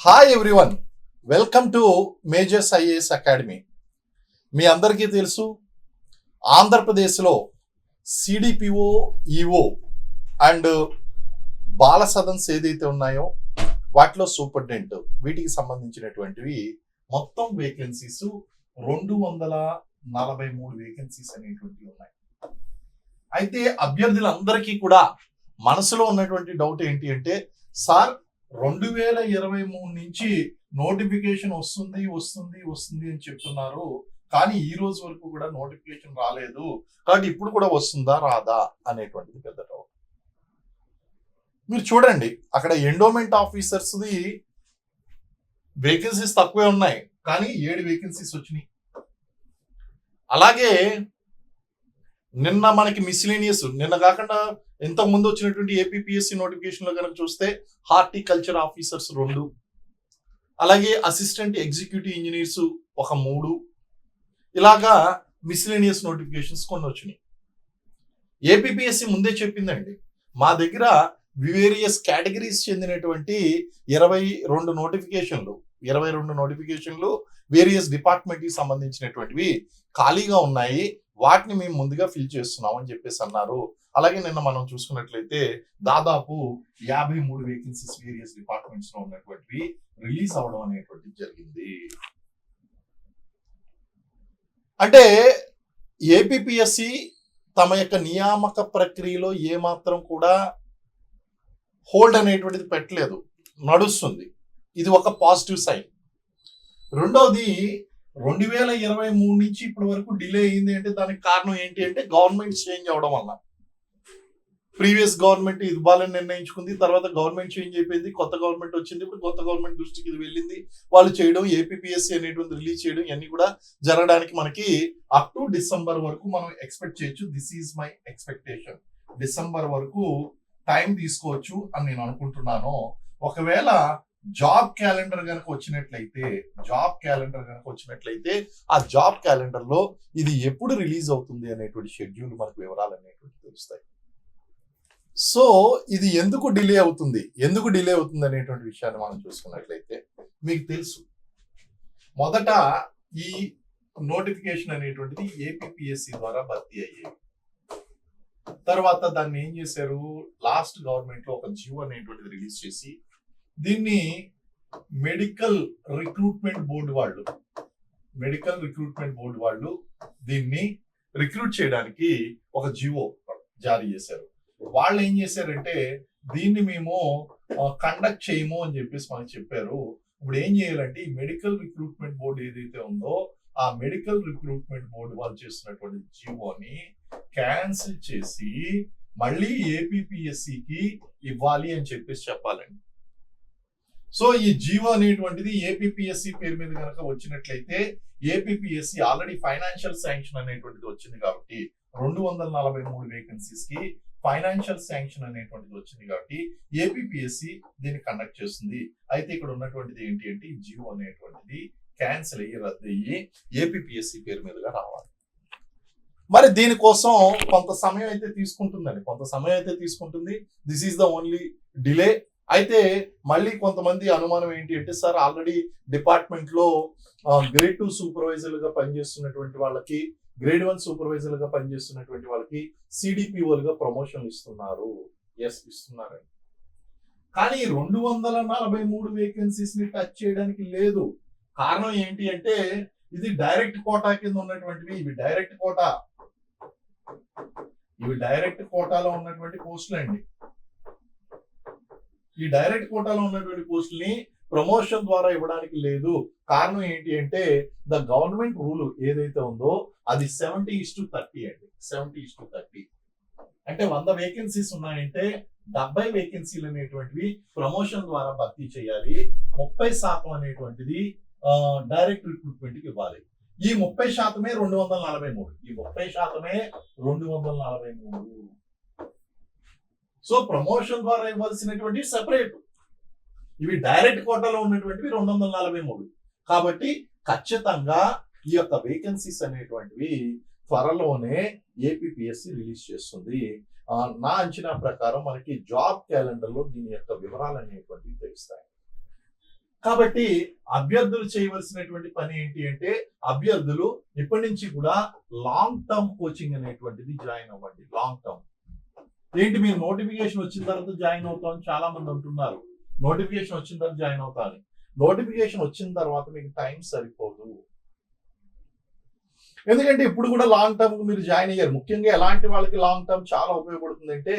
Hi everyone welcome to majors IAS academy మీ అందరికీ తెలుసు ఆంధ్రప్రదేశ్లో CDPO EO and Bala Sadans ఏదైతే ఉన్నాయో వాటిలో సూపర్డెంట్ వీటికి సంబంధించినటువంటివి మొత్తం వేకెన్సీస్ రెండు వందల నలభై మూడు వేకెన్సీస్ అనేటువంటివి ఉన్నాయి. అయితే అభ్యర్థులందరికీ కూడా మనసులో ఉన్నటువంటి డౌట్ ఏంటి అంటే సార్ రెండు వేల ఇరవై మూడు నుంచి నోటిఫికేషన్ వస్తుంది వస్తుంది వస్తుంది అని చెప్తున్నారు. కానీ ఈ రోజు వరకు కూడా నోటిఫికేషన్ రాలేదు. కాబట్టి ఇప్పుడు కూడా వస్తుందా రాదా అనేటువంటిది పెద్ద డౌట్ మీరు చూడండి అక్కడ ఎండోమెంట్ ఆఫీసర్స్ది వేకెన్సీస్ తక్కువే ఉన్నాయి. కానీ ఏడు వేకెన్సీస్ వచ్చినాయి. అలాగే నిన్న మనకి మిస్లీనియస్ నిన్న కాకుండా ఇంతకు ముందు వచ్చినటువంటి ఏపీఎస్సి నోటిఫికేషన్లో కనుక చూస్తే హార్టికల్చర్ ఆఫీసర్స్ రెండు అలాగే అసిస్టెంట్ ఎగ్జిక్యూటివ్ ఇంజనీర్స్ ఒక మూడు. ఇలాగా మిస్లీనియస్ నోటిఫికేషన్స్ కొన్ని వచ్చినాయి. ఏపీఎస్సి ముందే చెప్పిందండి మా దగ్గర వేరియస్ కేటగిరీస్ చెందినటువంటి ఇరవై రెండు నోటిఫికేషన్లు ఇరవై రెండు నోటిఫికేషన్లు వేరియస్ డిపార్ట్మెంట్కి సంబంధించినటువంటివి ఖాళీగా ఉన్నాయి. వాటిని మేము ముందుగా ఫిల్ చేస్తున్నాం అని చెప్పేసి అన్నారు. అలాగే నిన్న మనం చూసుకున్నట్లయితే దాదాపు యాభై మూడు వేకెన్సీస్ వేరియస్ డిపార్ట్మెంట్స్లో ఉన్నటువంటివి రిలీజ్ అవడం అనేటువంటిది జరిగింది. అంటే ఏపీఎస్సి తమ యొక్క నియామక ప్రక్రియలో ఏమాత్రం కూడా హోల్డ్ అనేటువంటిది పెట్టలేదు. నడుస్తుంది. ఇది ఒక పాజిటివ్ సైన్ రెండవది రెండు వేల ఇరవై మూడు నుంచి ఇప్పటి వరకు డిలే అయింది అంటే దానికి కారణం ఏంటి అంటే గవర్నమెంట్ చేంజ్ అవడం వల్ల. ప్రీవియస్ గవర్నమెంట్ ఇది బాలని నిర్ణయించుకుంది తర్వాత గవర్నమెంట్ చేంజ్ అయిపోయింది కొత్త గవర్నమెంట్ వచ్చింది ఇప్పుడు కొత్త గవర్నమెంట్ దృష్టికి ఇది వెళ్ళింది. వాళ్ళు చేయడం ఏపీఎస్సి అనేటువంటి రిలీజ్ చేయడం ఇవన్నీ కూడా జరగడానికి మనకి అప్ టు డిసెంబర్ వరకు మనం ఎక్స్పెక్ట్ చేయొచ్చు. This is my expectation December వరకు టైం తీసుకోవచ్చు అని నేను అనుకుంటున్నాను. ఒకవేళ జాబ్ క్యాలెండర్ కనుక వచ్చినట్లయితే జాబ్ క్యాలెండర్ కనుక వచ్చినట్లయితే ఆ జాబ్ క్యాలెండర్లో ఇది ఎప్పుడు రిలీజ్ అవుతుంది అనేటువంటి షెడ్యూల్ మనకు వివరాలు అనేటువంటి తెలుస్తాయి. సో ఇది ఎందుకు డిలే అవుతుంది? ఎందుకు డిలే అవుతుంది అనేటువంటి విషయాన్ని మనం చూసుకున్నట్లయితే మీకు తెలుసు. మొదట ఈ నోటిఫికేషన్ అనేటువంటిది ఏపీఎస్సి ద్వారా భర్తీ అయ్యేది. తర్వాత దాన్ని ఏం చేశారు? లాస్ట్ గవర్నమెంట్లో ఒక జీవో అనేటువంటిది రిలీజ్ చేసి దీన్ని మెడికల్ రిక్రూట్మెంట్ బోర్డు వాళ్ళు మెడికల్ రిక్రూట్మెంట్ బోర్డు వాళ్ళు దీన్ని రిక్రూట్ చేయడానికి ఒక జివో జారీ చేశారు. వాళ్ళు ఏం చేశారంటే దీన్ని మేము కండక్ట్ చేయము అని చెప్పేసి మనకి చెప్పారు. ఇప్పుడు ఏం చేయాలంటే ఈ మెడికల్ రిక్రూట్మెంట్ బోర్డు ఏదైతే ఉందో ఆ మెడికల్ రిక్రూట్మెంట్ బోర్డు వాళ్ళు చేస్తున్నటువంటి జివోని క్యాన్సిల్ చేసి మళ్ళీ ఏపీపీఎస్సికి ఇవ్వాలి అని చెప్పేసి చెప్పాలండి. సో ఈ జియో అనేటువంటిది ఏపీఎస్సి పేరు మీద కనుక వచ్చినట్లయితే ఏపీఎస్సి ఆల్రెడీ ఫైనాన్షియల్ శాంక్షన్ అనేటువంటిది వచ్చింది కాబట్టి రెండు వందల నలభై మూడు వేకెన్సీస్కి ఫైనాన్షియల్ శాంక్షన్ అనేటువంటిది వచ్చింది కాబట్టి ఏపీఎస్సి దీన్ని కండక్ట్ చేస్తుంది. అయితే ఇక్కడ ఉన్నటువంటిది ఏంటి అంటే జియో అనేటువంటిది క్యాన్సిల్ అయ్యి రద్దు అయ్యి ఏపీఎస్సి పేరు మీదుగా రావాలి. మరి దీనికోసం కొంత సమయం అయితే తీసుకుంటుందండి. కొంత సమయం అయితే తీసుకుంటుంది. This is the only delay అయితే మళ్ళీ కొంతమంది అనుమానం ఏంటి అంటే సార్ ఆల్రెడీ డిపార్ట్మెంట్లో గ్రేడ్ టూ సూపర్వైజర్గా పనిచేస్తున్నటువంటి వాళ్ళకి గ్రేడ్ వన్ సూపర్వైజర్గా పనిచేస్తున్నటువంటి వాళ్ళకి సిడిపిఓలుగా ప్రమోషన్ ఇస్తున్నారు. ఎస్ ఇస్తున్నారండి. కానీ రెండు వందల నలభై మూడు వేకెన్సీస్ని టచ్ చేయడానికి లేదు. కారణం ఏంటి అంటే ఇది డైరెక్ట్ కోటా కింద ఉన్నటువంటివి ఇవి డైరెక్ట్ కోటా ఇవి డైరెక్ట్ కోటాలో ఉన్నటువంటి పోస్టులు అండి. ఈ డైరెక్ట్ కోటాలో ఉన్నటువంటి పోస్టుల్ని ప్రమోషన్ ద్వారా ఇవ్వడానికి లేదు. కారణం ఏంటి అంటే ద గవర్నమెంట్ రూల్ ఏదైతే ఉందో అది సెవెంటీ ఇస్ టు థర్టీ అండి. Seventy is to thirty. అంటే వంద వేకెన్సీస్ ఉన్నాయంటే డెబ్బై వేకెన్సీలు అనేటువంటివి ప్రమోషన్ ద్వారా భర్తీ చేయాలి. ముప్పై శాతం అనేటువంటిది డైరెక్ట్ రిక్రూట్మెంట్కి ఇవ్వాలి. ఈ ముప్పై శాతమే రెండు వందల నలభై మూడు. ఈ ముప్పై శాతమే రెండు వందల నలభై మూడు. సో ప్రమోషన్ ద్వారా ఇవ్వాల్సినటువంటి సెపరేట్ ఇవి డైరెక్ట్ కోటాలో ఉన్నటువంటివి రెండు వందల నలభై మూడు. కాబట్టి ఖచ్చితంగా ఈ యొక్క వేకెన్సీస్ అనేటువంటివి త్వరలోనే ఏపీఎస్సి రిలీజ్ చేస్తుంది. నా అంచనా ప్రకారం మనకి జాబ్ క్యాలెండర్లో దీని యొక్క వివరాలు అనేటువంటివి తెలుస్తాయి. కాబట్టి అభ్యర్థులు చేయవలసినటువంటి పని ఏంటి అంటే అభ్యర్థులు ఇప్పటి నుంచి కూడా లాంగ్ టర్మ్ కోచింగ్ అనేటువంటిది జాయిన్ అవ్వండి. లాంగ్ టర్మ్ ఏంటి మీరు నోటిఫికేషన్ వచ్చిన తర్వాత జాయిన్ అవుతామని చాలా మంది అంటున్నారు. నోటిఫికేషన్ వచ్చిన తర్వాత జాయిన్ అవుతాను నోటిఫికేషన్ వచ్చిన తర్వాత మీకు టైం సరిపోదు. ఎందుకంటే ఇప్పుడు కూడా లాంగ్ టర్మ్ మీరు జాయిన్ అయ్యారు. ముఖ్యంగా ఎలాంటి వాళ్ళకి లాంగ్ టర్మ్ చాలా ఉపయోగపడుతుంది అంటే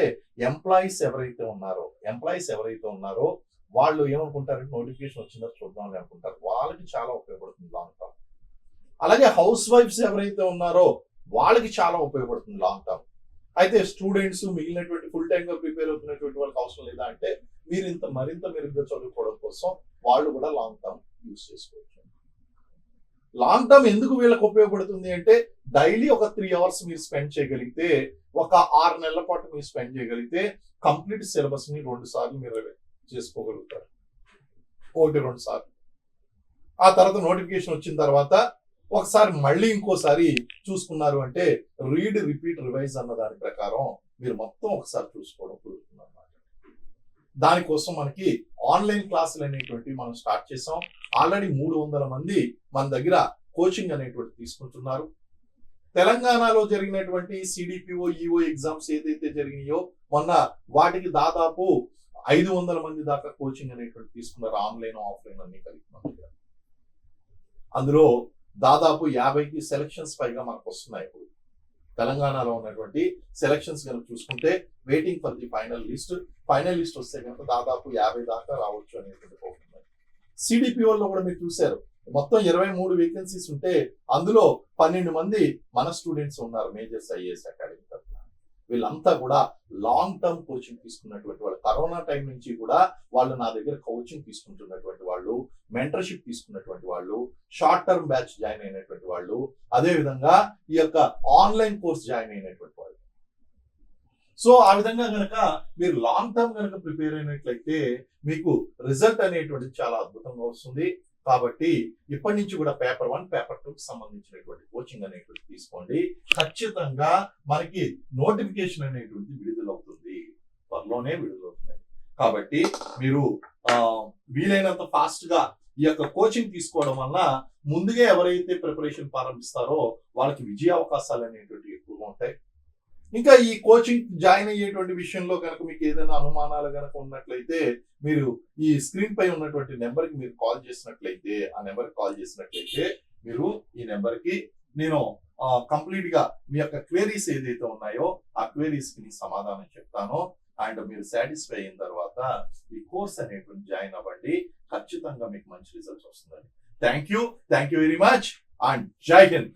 ఎంప్లాయీస్ ఎవరైతే ఉన్నారో ఎంప్లాయీస్ ఎవరైతే ఉన్నారో వాళ్ళు ఏమనుకుంటారంటే నోటిఫికేషన్ వచ్చిందో చూద్దాం అనుకుంటారు. వాళ్ళకి చాలా ఉపయోగపడుతుంది లాంగ్ టర్మ్ అలాగే హౌస్ వైఫ్స్ ఎవరైతే ఉన్నారో వాళ్ళకి చాలా ఉపయోగపడుతుంది లాంగ్ టర్మ్ అయితే స్టూడెంట్స్ మిగిలినటువంటి ఫుల్ టైమ్గా ప్రిపేర్ అవుతున్నటువంటి వాళ్ళకి అవసరం లేదా అంటే మీరు ఇంత మరింత మెరుగ్గా చదువుకోవడం కోసం వాళ్ళు కూడా లాంగ్ టర్మ్ యూస్ చేసుకోవచ్చు. లాంగ్ టర్మ్ ఎందుకు వీళ్ళకి ఉపయోగపడుతుంది అంటే డైలీ ఒక త్రీ అవర్స్ మీరు స్పెండ్ చేయగలిగితే ఒక ఆరు నెలల పాటు మీరు స్పెండ్ చేయగలిగితే కంప్లీట్ సిలబస్ని రెండు సార్లు మీరు చేసుకోగలుగుతారు. ఒకటి రెండు సార్లు. ఆ తర్వాత నోటిఫికేషన్ వచ్చిన తర్వాత ఒకసారి మళ్ళీ ఇంకోసారి చూసుకున్నారు అంటే రీడ్ రిపీట్ రివైజ్ అన్న దాని ప్రకారం మీరు మొత్తం ఒకసారి చూసుకోవడం కుదురుతుంది అనమాట దానికోసం మనకి ఆన్లైన్ క్లాసులు అనేటువంటివి మనం స్టార్ట్ చేసాం ఆల్రెడీ మూడు వందల మంది మన దగ్గర కోచింగ్ అనేటువంటి తీసుకుంటున్నారు. తెలంగాణలో జరిగినటువంటి సిడిపిఓ ఈఓ ఎగ్జామ్స్ ఏదైతే జరిగినాయో మొన్న వాటికి దాదాపు ఐదు వందల మంది దాకా కోచింగ్ అనేటువంటి తీసుకున్నారు. ఆన్లైన్ ఆఫ్లైన్ అన్ని కలిపి మన దగ్గర. అందులో దాదాపు యాభైకి సెలక్షన్స్ పైగా మనకు వస్తున్నాయి ఇప్పుడు. తెలంగాణలో ఉన్నటువంటి సెలక్షన్స్ కనుక చూసుకుంటే waiting for the final list final list వస్తే కనుక దాదాపు యాభై దాకా రావచ్చు అనేటువంటి hope సిడిపిఓల్లో కూడా మీరు చూశారు. మొత్తం ఇరవై మూడు వేకెన్సీస్ ఉంటే అందులో పన్నెండు మంది మన స్టూడెంట్స్ ఉన్నారు మేజర్స్ ఐఏఎస్ అకాడమీ తరఫున. వీళ్ళంతా కూడా లాంగ్ టర్మ్ కోచింగ్ తీసుకున్నటువంటి వాళ్ళు. కరోనా టైం నుంచి కూడా వాళ్ళు నా దగ్గర కోచింగ్ తీసుకుంటున్నటువంటి వాళ్ళు. మెంటర్షిప్ తీసుకున్నటువంటి వాళ్ళు షార్ట్ టర్మ్ బ్యాచ్ జాయిన్ అయినటువంటి వాళ్ళు అదే విధంగా ఈ యొక్క ఆన్లైన్ కోర్స్ జాయిన్ అయినటువంటి వాళ్ళు. సో ఆ విధంగా కనుక మీరు లాంగ్ టర్మ్ కనుక ప్రిపేర్ అయినట్లయితే మీకు రిజల్ట్ అనేటువంటిది చాలా అద్భుతంగా వస్తుంది. కాబట్టి ఇప్పటి నుంచి కూడా పేపర్ వన్ పేపర్ టూకి సంబంధించినటువంటి కోచింగ్ అనేటువంటి తీసుకోండి. ఖచ్చితంగా మనకి నోటిఫికేషన్ అనేటువంటి విడుదలవుతుంది. త్వరలోనే విడుదలవుతుంది. కాబట్టి మీరు ఆ, వీలైనంత ఫాస్ట్గా ఈ యొక్క కోచింగ్ తీసుకోవడం వల్ల ముందుగా ఎవరైతే ప్రిపరేషన్ ప్రారంభిస్తారో వాళ్ళకి విజయ అవకాశాలు అనేటువంటివి ఎక్కువగా ఉంటాయి. ఇంకా ఈ కోచింగ్ జాయిన్ అయ్యేటువంటి విషయంలో కనుక మీకు ఏదైనా అనుమానాలు కనుక ఉన్నట్లయితే మీరు ఈ స్క్రీన్ పై ఉన్నటువంటి నెంబర్కి మీరు కాల్ చేసినట్లయితే ఆ నెంబర్కి కాల్ చేసినట్లయితే మీరు ఈ నెంబర్కి నేను కంప్లీట్గా మీ యొక్క క్వేరీస్ ఏదైతే ఉన్నాయో ఆ క్వేరీస్కి సమాధానం చెప్తాను. అండ్ మీరు సాటిస్ఫై అయిన తర్వాత ఈ కోర్స్ అనేటువంటి జాయిన్ అవ్వండి. ఖచ్చితంగా మీకు మంచి రిజల్ట్స్ వస్తుందండి. Thank you thank you very much and Jai Hind.